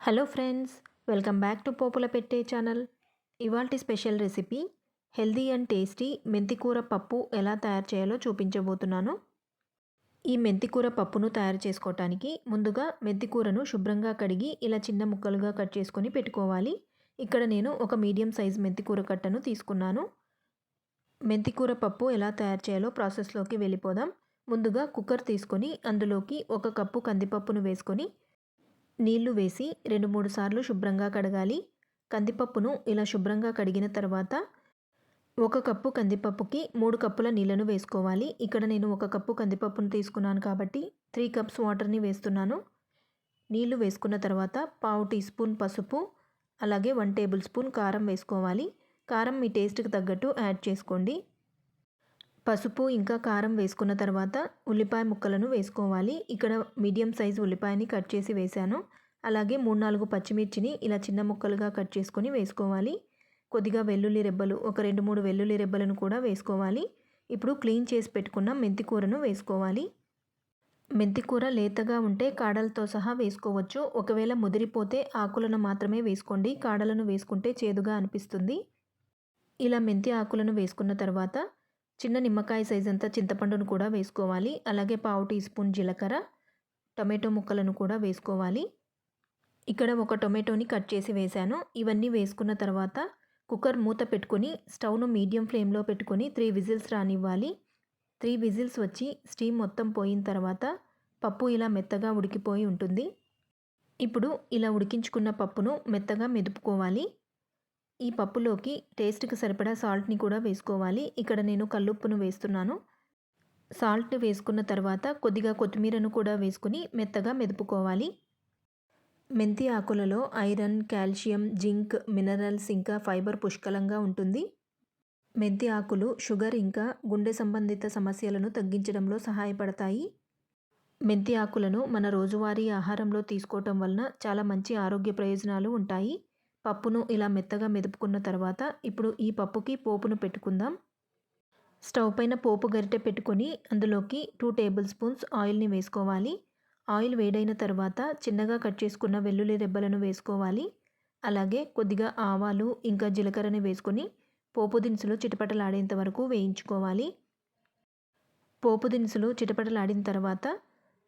Hello friends welcome back to Popula Pette channel. ఇవాల్టి special recipe healthy and tasty మెంతికూర పప్పు ఎలా తయారు చేయాలో చూపించబోతున్నాను. ఈ మెంతికూర పప్పును తయారు చేసుకోవటానికి ముందుగా మెంతికూరను శుభ్రంగా కడిగి ఇలా చిన్న ముక్కలుగా కట్ చేసుకొని పెట్టుకోవాలి. ఇక్కడ నేను ఒక మీడియం సైజ్ మెంతికూర కట్టను తీసుకున్నాను. మెంతికూర పప్పు ఎలా తయారు చేయాలో ప్రాసెస్లోకి వెళ్ళిపోదాం. ముందుగా కుక్కర్ తీసుకొని అందులోకి ఒక కప్పు కందిపప్పును వేసుకొని నీళ్ళు వేసి రెండు మూడు సార్లు శుభ్రంగా కడగాలి. కందిపప్పును ఇలా శుభ్రంగా కడిగిన తర్వాత ఒక కప్పు కందిపప్పుకి మూడు కప్పుల నీళ్ళను వేసుకోవాలి. ఇక్కడ నేను ఒక కప్పు కందిపప్పును తీసుకున్నాను కాబట్టి త్రీ కప్స్ వాటర్ని వేస్తున్నాను. నీళ్ళు వేసుకున్న తర్వాత పావు టీ స్పూన్ పసుపు అలాగే వన్ టేబుల్ స్పూన్ కారం వేసుకోవాలి. కారం మీ టేస్ట్కి తగ్గట్టు యాడ్ చేసుకోండి. పసుపు ఇంకా కారం వేసుకున్న తర్వాత ఉల్లిపాయ ముక్కలను వేసుకోవాలి. ఇక్కడ మీడియం సైజు ఉల్లిపాయని కట్ చేసి వేశాను. అలాగే మూడు నాలుగు పచ్చిమిర్చిని ఇలా చిన్న ముక్కలుగా కట్ చేసుకొని వేసుకోవాలి. కొద్దిగా వెల్లుల్లి రెబ్బలు ఒక రెండు మూడు వెల్లుల్లి రెబ్బలను కూడా వేసుకోవాలి. ఇప్పుడు క్లీన్ చేసి పెట్టుకున్న మెంతి కూరను వేసుకోవాలి. మెంతి కూర లేతగా ఉంటే కాడలతో సహా వేసుకోవచ్చు. ఒకవేళ ముదిరిపోతే ఆకులను మాత్రమే వేసుకోండి. కాడలను వేసుకుంటే చేదుగా అనిపిస్తుంది. ఇలా మెంతి ఆకులను వేసుకున్న తర్వాత చిన్న నిమ్మకాయ సైజ్ అంతా చింతపండును కూడా వేసుకోవాలి. అలాగే పావు టీ స్పూన్ జీలకర్ర టొమాటో ముక్కలను కూడా వేసుకోవాలి. ఇక్కడ ఒక టొమాటోని కట్ చేసి వేశాను. ఇవన్నీ వేసుకున్న తర్వాత కుక్కర్ మూత పెట్టుకొని స్టవ్ను మీడియం ఫ్లేమ్లో పెట్టుకొని త్రీ విజిల్స్ రానివ్వాలి. త్రీ విజిల్స్ వచ్చి స్టీమ్ మొత్తం పోయిన తర్వాత పప్పు ఇలా మెత్తగా ఉడికిపోయి ఉంటుంది. ఇప్పుడు ఇలా ఉడికించుకున్న పప్పును మెత్తగా మెదుపుకోవాలి. ఈ పప్పులోకి టేస్ట్కి సరిపడా సాల్ట్ని కూడా వేసుకోవాలి. ఇక్కడ నేను కల్లుప్పును వేస్తున్నాను. సాల్ట్ వేసుకున్న తర్వాత కొద్దిగా కొత్తిమీరను కూడా వేసుకుని మెత్తగా మెదుపుకోవాలి. మెంతి ఆకులలో ఐరన్ కాల్షియం జింక్ మినరల్స్ ఇంకా ఫైబర్ పుష్కలంగా ఉంటుంది. మెంతి ఆకులు షుగర్ ఇంకా గుండె సంబంధిత సమస్యలను తగ్గించడంలో సహాయపడతాయి. మెంతి ఆకులను మన రోజువారీ ఆహారంలో తీసుకోవటం వలన చాలా మంచి ఆరోగ్య ప్రయోజనాలు ఉంటాయి. పప్పును ఇలా మెత్తగా మెదుపుకున్న తర్వాత ఇప్పుడు ఈ పప్పుకి పోపును పెట్టుకుందాం. స్టవ్ పైన పోపు గరిటె పెట్టుకొని అందులోకి టూ టేబుల్ స్పూన్స్ ఆయిల్ని వేసుకోవాలి. ఆయిల్ వేడైన తర్వాత చిన్నగా కట్ చేసుకున్న వెల్లుల్లి రెబ్బలను వేసుకోవాలి. అలాగే కొద్దిగా ఆవాలు ఇంకా జీలకర్రని వేసుకొని పోపు దినుసులు చిటపటలాడేంత వరకు వేయించుకోవాలి. పోపు దినుసులు చిటపటలాడిన తర్వాత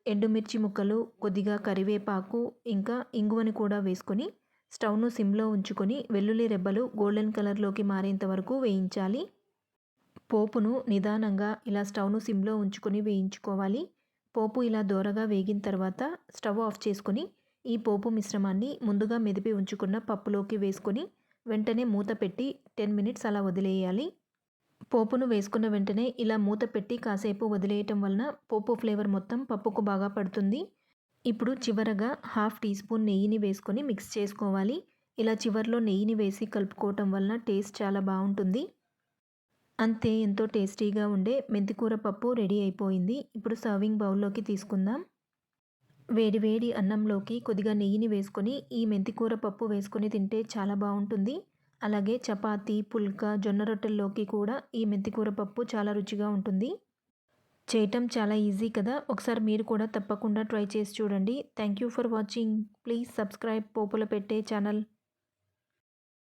ఎండుమిర్చి ముక్కలు కొద్దిగా కరివేపాకు ఇంకా ఇంగువని కూడా వేసుకొని స్టవ్ను సిమ్లో ఉంచుకొని వెల్లుల్లి రెబ్బలు గోల్డెన్ కలర్లోకి మారేంత వరకు వేయించాలి. పోపును నిదానంగా ఇలా స్టవ్ను సిమ్లో ఉంచుకొని వేయించుకోవాలి. పోపు ఇలా దోరగా వేగిన తర్వాత స్టవ్ ఆఫ్ చేసుకొని ఈ పోపు మిశ్రమాన్ని ముందుగా మెదిపి ఉంచుకున్న పప్పులోకి వేసుకొని వెంటనే మూత పెట్టి టెన్ మినిట్స్ అలా వదిలేయాలి. పోపును వేసుకున్న వెంటనే ఇలా మూత పెట్టి కాసేపు వదిలేయటం వలన పోపు ఫ్లేవర్ మొత్తం పప్పుకు బాగా పడుతుంది. ఇప్పుడు చివరగా హాఫ్ టీ స్పూన్ నెయ్యిని వేసుకొని మిక్స్ చేసుకోవాలి. ఇలా చివరిలో నెయ్యిని వేసి కలుపుకోవటం వలన టేస్ట్ చాలా బాగుంటుంది. అంతే ఎంతో టేస్టీగా ఉండే మెంతికూర పప్పు రెడీ అయిపోయింది. ఇప్పుడు సర్వింగ్ బౌల్లోకి తీసుకుందాం. వేడి వేడి అన్నంలోకి కొద్దిగా నెయ్యిని వేసుకొని ఈ మెంతికూర పప్పు వేసుకొని తింటే చాలా బాగుంటుంది. అలాగే చపాతీ పుల్కా జొన్న రొట్టెల్లోకి కూడా ఈ మెంతికూర పప్పు చాలా రుచిగా ఉంటుంది. చేయటం చాలా ఈజీ కదా. ఒకసారి మీరు కూడా తప్పకుండా ట్రై చేసి చూడండి. Thank you for watching. Please subscribe. Popula Pette channel.